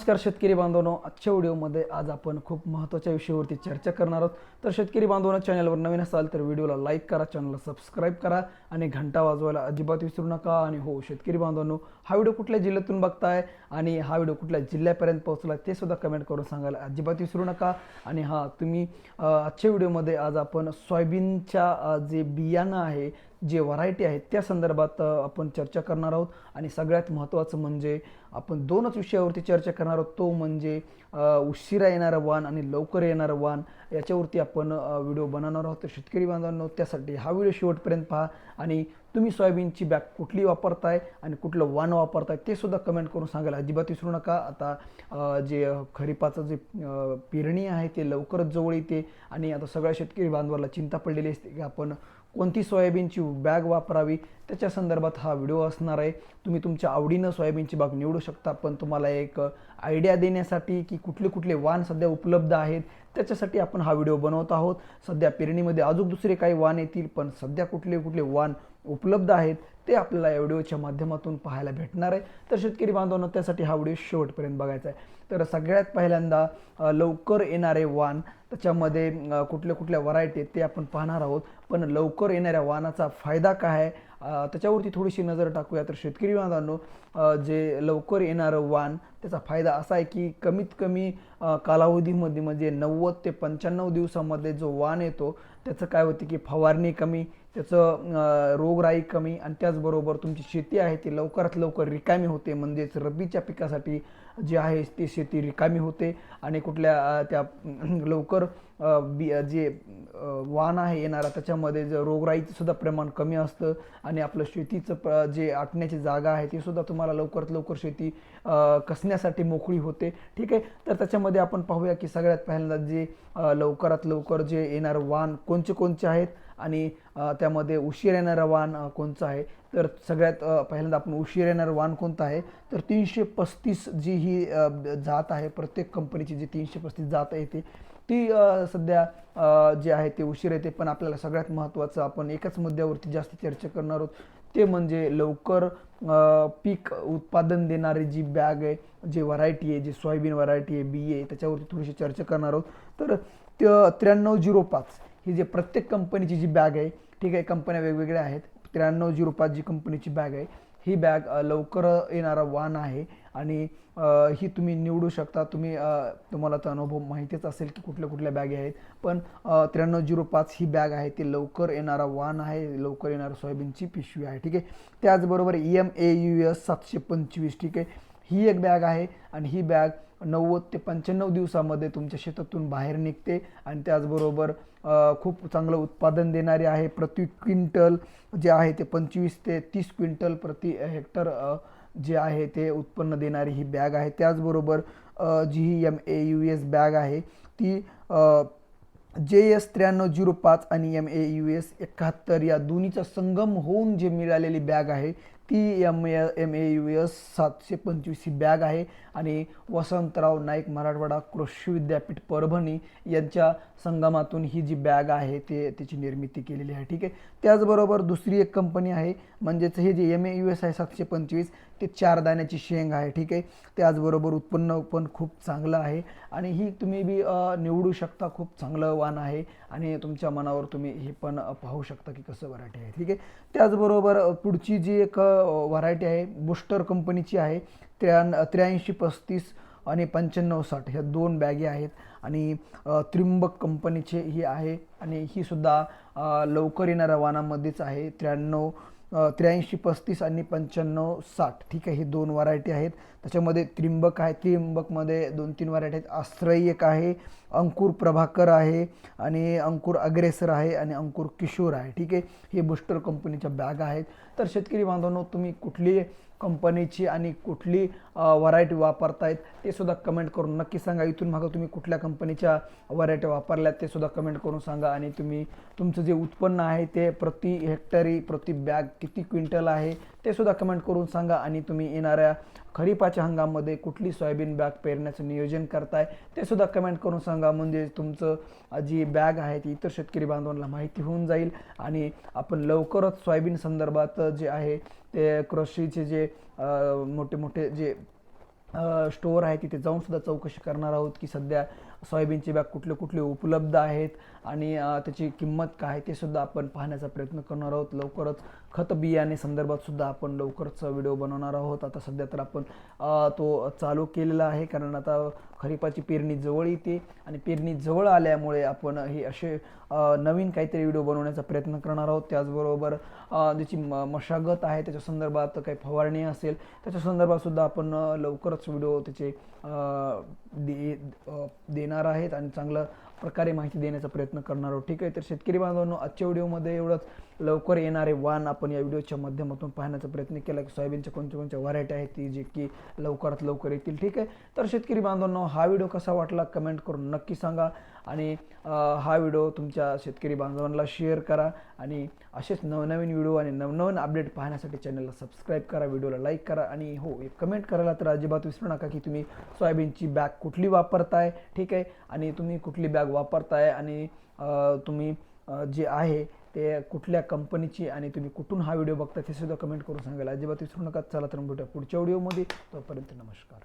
नमस्कार शेतकरी बांधवांनो आजच्या व्हिडिओमध्ये आज आपण खूप महत्त्वाच्या विषयावरती चर्चा करणार आहोत. तर शेतकरी बांधवांना चॅनलवर नवीन असाल तर व्हिडिओला लाईक करा चॅनलला सबस्क्राईब करा आणि घंटा वाजवायला अजिबात विसरू नका. आणि हो शेतकरी बांधवांनो हा व्हिडिओ कुठल्या जिल्ह्यातून बघताय आणि हा व्हिडिओ कुठल्या जिल्ह्यापर्यंत पोहोचला ते सुद्धा कमेंट करून सांगायला अजिबात विसरू नका. आणि हां तुम्ही आजच्या व्हिडिओमध्ये आज आपण सोयाबीनच्या जे बियाणं आहे जे व्हरायटी आहेत त्या संदर्भात आपण चर्चा करणार आहोत. आणि सगळ्यात महत्त्वाचं म्हणजे आपण दोनच विषयावरती चर्चा करणार आहोत. तो म्हणजे उशिरा येणारं वाण आणि लवकर येणारं वाण याच्यावरती आपण व्हिडिओ बनवणार आहोत. तर शेतकरी बांधवांनो त्यासाठी हा व्हिडिओ शेवटपर्यंत पहा. आणि तुम्ही सोयाबीनची बॅग कुठली वापरताय आणि कुठलं वाण वापरताय ते सुद्धा कमेंट करून सांगायला अजिबात विसरू नका. आता जे खरीपाचं जे पेरणी आहे ते लवकरच जवळ येते. आणि आता सगळ्या शेतकरी बांधवाला चिंता पडलेली असते की आपण कोणती सोयाबीनची बॅग वापरावी? त्याच्या संदर्भात हा व्हिडिओ असणार आहे. तुम्ही तुमच्या आवडीनं सोयाबीनची बाग निवडू शकता पण तुम्हाला एक आयडिया देण्यासाठी की कुठले कुठले वाण सध्या उपलब्ध आहेत त्याच्यासाठी आपण हा व्हिडिओ बनवत आहोत. सध्या पेरणीमध्ये अजून दुसरे काही वाण येतील पण सध्या कुठले कुठले वाण उपलब्ध आहेत ते आपल्याला या व्हिडिओच्या माध्यमातून पाहायला भेटणार आहे. तर शेतकरी बांधवांनो त्यासाठी हा व्हिडिओ शेवटपर्यंत बघायचा आहे. तर सगळ्यात पहिल्यांदा लवकर येणारे वाण त्याच्यामध्ये कुठल्या कुठल्या व्हरायटी आहेत ते आपण पाहणार आहोत. पण लवकर येणाऱ्या वाणाचा फायदा काय आहे त्याच्यावरती थोडीशी नजर टाकूया. तर शेतकरी बांधवांनो जे लवकर येणारं वाण त्याचा फायदा असा आहे की कमीत कमी कालावधीमध्ये म्हणजे नव्वद ते पंच्याण्णव दिवसामध्ये जो वाण येतो त्याचं काय होते की फवारणी कमी त्याचं रोगराई कमी आणि त्याचबरोबर तुमची शेती आहे ती लवकरात लवकर रिकामी होते. म्हणजेच रब्बीच्या पिकासाठी जी आहे ती शेती रिकामी होते आणि कुठल्या त्या लवकर जे वाहन वाण आहे येणारा त्याच्यामध्ये जर रोगराईचं सुद्धा प्रमाण कमी असतं आणि आपलं शेतीचं प जे आटण्याची जागा आहे ती सुद्धा तुम्हाला लवकरात लवकर शेती कसण्यासाठी मोकळी होते. ठीक आहे? तर त्याच्यामध्ये आपण पाहूया की सगळ्यात पहिल्यांदा जे लवकरात लवकर जे येणारं वाण कोणचे कोणचे आहेत आणि त्यामध्ये उशीर येणारं वाण कोणतं कोणचं आहे? तर सगळ्यात पहिल्यांदा आपण उशीर येणारं वाण कोणतं आहे? तर तीनशे पस्तीस जी ही जात आहे प्रत्येक कंपनीची जी तीनशे पस्तीस जात येते ती सध्या जे आहे ते उशीर येते पण आपल्याला सगळ्यात महत्त्वाचं आपण एकाच मुद्द्यावरती जास्त चर्चा करणार आहोत. ते म्हणजे लवकर पीक उत्पादन देणारी जी बॅग आहे जे व्हरायटी आहे जी सोयाबीन व्हरायटी आहे बी आहे त्याच्यावरती थोडीशी चर्चा करणार आहोत. तर त्र्याण्णव झिरो पाच ही जे प्रत्येक कंपनीची जी बॅग आहे ठीक आहे कंपन्या वेगवेगळ्या आहेत. त्र्याण्णव झिरो पाच जी कंपनीची बॅग आहे ही बॅग लवकर येणारा वाहन आहे. आणि ही तुम्ही निवडू शकता. तुम्ही तुम्हाला तो अनुभव माहितीच असेल की कुठल्या कुठल्या बॅगे आहेत. पण त्र्याण्णव झिरो पाच ही बॅग आहे. ती लवकर येणारा वाण आहे. लवकर येणारा सोयाबीनची पिशवी आहे. ठीक आहे? त्याचबरोबर E M A U S सातशे पंचवीस. ठीक आहे? ही एक बॅग आहे आणि ही बॅग नव्वद ते पंच्याण्णव दिवसामध्ये तुमच्या शेतातून बाहेर निघते आणि त्याचबरोबर खूप चांगलं उत्पादन देणारे आहे. प्रति क्विंटल जे आहे ते पंचवीस ते तीस क्विंटल प्रति हेक्टर जे आहे ते उत्पन्न देणारी ही बॅग आहे. त्याचबरोबर जी ही M A U S bag आहे ती जे एस त्र्याण्णव झिरो पाच आणि एम ए यू एस एकाहत्तर या दोन्हीचा संगम होऊन जे मिळालेली बॅग आहे ती M A M A U S सातशे पंचवीस ही बॅग आहे. आणि वसंतराव नाईक मराठवाडा कृषी विद्यापीठ परभणी यांच्या संगमातून ही जी बॅग आहे ते त्याची निर्मिती केलेली आहे. ठीक आहे? त्याचबरोबर दुसरी एक कंपनी आहे म्हणजेच हे जे एम ए यू एस आहे सातशे पंचवीस ते चार दाण्याची शेंग आहे ठीक आहे? त्याचबरोबर उत्पन्न पण खूप चांगलं आहे. आणि ही तुम्ही बी निवडू शकता खूप चांगलं वाण आहे. आणि तुमच्या मनावर तुम्ही हे पण पाहू शकता की कसं व्हरायटी आहे ठीक आहे? त्याचबरोबर पुढची जी एक व्हरायटी आहे बुस्टर कंपनीची आहे त्र्या त्र्याऐंशी पस्तीस आणि पंच्याण्णव साठ ह्या दोन बॅगे आहेत. आणि त्रिंबक कंपनीचे ही आहे. आणि ही सुद्धा लवकर येणाऱ्या वाणामध्येच आहे त्र्याण्णव त्र्याऐंशी पस्तीस आणि पंच्याण्णव साठ. ठीक आहे ही दोन व्हरायटी आहेत. त्याच्यामध्ये त्रिंबक आहे. त्रिंबकमध्ये दोन तीन व्हरायटी आहेत. आश्रय एक आहे. अंकुर प्रभाकर आहे आणि अंकुर अग्रेसर आहे आणि अंकुर किशोर आहे. ठीक आहे? हे बुस्टर कंपनीच्या बॅग आहेत. तर शेतकरी बांधवांनो तुम्ही कुठली कंपनीची आणि कुठली व्हरायटी वापरतायत ते सुद्धा कमेंट करून नक्की सांगा. इथून मागं तुम्ही कुठल्या कंपनीच्या व्हरायटी वापरल्यात ते सुद्धा कमेंट करून सांगा आणि तुम्ही तुमचं जे उत्पन्न आहे ते प्रति हेक्टरी प्रति बॅग किती क्विंटल आहे ते सुद्धा कमेंट करून सांगा आणि तुम्ही येणाऱ्या खरीपाच्या हंगामामध्ये कुठली सोयाबीन बॅग पेरण्याचं नियोजन करताय ते सुद्धा कमेंट करून सांगा. म्हणजे तुमचं जी बॅग आहे ती इतर शेतकरी बांधवांना माहिती होऊन जाईल आणि आपण लवकरच सोयाबीन संदर्भात जे आहे ते कृषीचे जे मोठे मोठे जे स्टोअर आहे तिथे जाऊन सुद्धा चौकशी करणार आहोत की सध्या सोयाबीनचे बॅग कुठले कुठले उपलब्ध आहेत आणि त्याची किंमत काय ते सुद्धा आपण पाहण्याचा प्रयत्न करणार आहोत. लवकरच खत बियाणे संदर्भात सुद्धा आपण लवकरच व्हिडिओ बनवणार आहोत. आता सध्या तर आपण तो चालू केलेला आहे कारण आता खरीपाची पेरणी जवळ येते आणि पेरणी जवळ आल्यामुळे आपण हे असे नवीन काहीतरी व्हिडिओ बनवण्याचा प्रयत्न करणार आहोत. त्याचबरोबर ज्याची त्याची म मशागत आहे त्याच्या संदर्भात काही फवारणी असेल त्याच्या संदर्भात सुद्धा आपण लवकरच व्हिडिओ त्याचे दे देणार येणार आहेत आणि चांगलं प्रकारे माहिती देण्याचा प्रयत्न करणार आहोत. ठीक आहे तर शेतकरी बांधवांनो आजच्या व्हिडिओमध्ये एवढंच. लवकर येणारे वाण आपण या व्हिडिओच्या माध्यमातून पाहण्याचा प्रयत्न केला की सोयाबीनच्या कोणत्या कोणत्या व्हरायटी आहेत ती जे की लवकरात लवकर येतील. ठीक आहे तर शेतकरी बांधवांनो हा व्हिडिओ कसा वाटला कमेंट करून नक्की सांगा आणि हा व्हिडिओ तुमच्या शेतकरी बांधवांना शेअर करा आणि असेच नवनवीन व्हिडिओ आणि नवनवीन अपडेट पाहण्यासाठी चॅनलला सबस्क्राईब करा व्हिडिओला लाईक करा आणि हो एक कमेंट करायला तर अजिबात विसरू नका की तुम्ही सोयाबीनची बॅग कुठली वापरताय. ठीक आहे आणि तुम्ही कुठली बॅग वापरताय आणि तुम्ही जे आहे ते कुठल्या कंपनीची आणि तुम्ही कुठून हा व्हिडिओ बघता ते सुद्धा कमेंट करून सांगायला अजिबात विसरू नका. चला तर भेटूया पुढच्या व्हिडिओमध्ये. तोपर्यंत नमस्कार.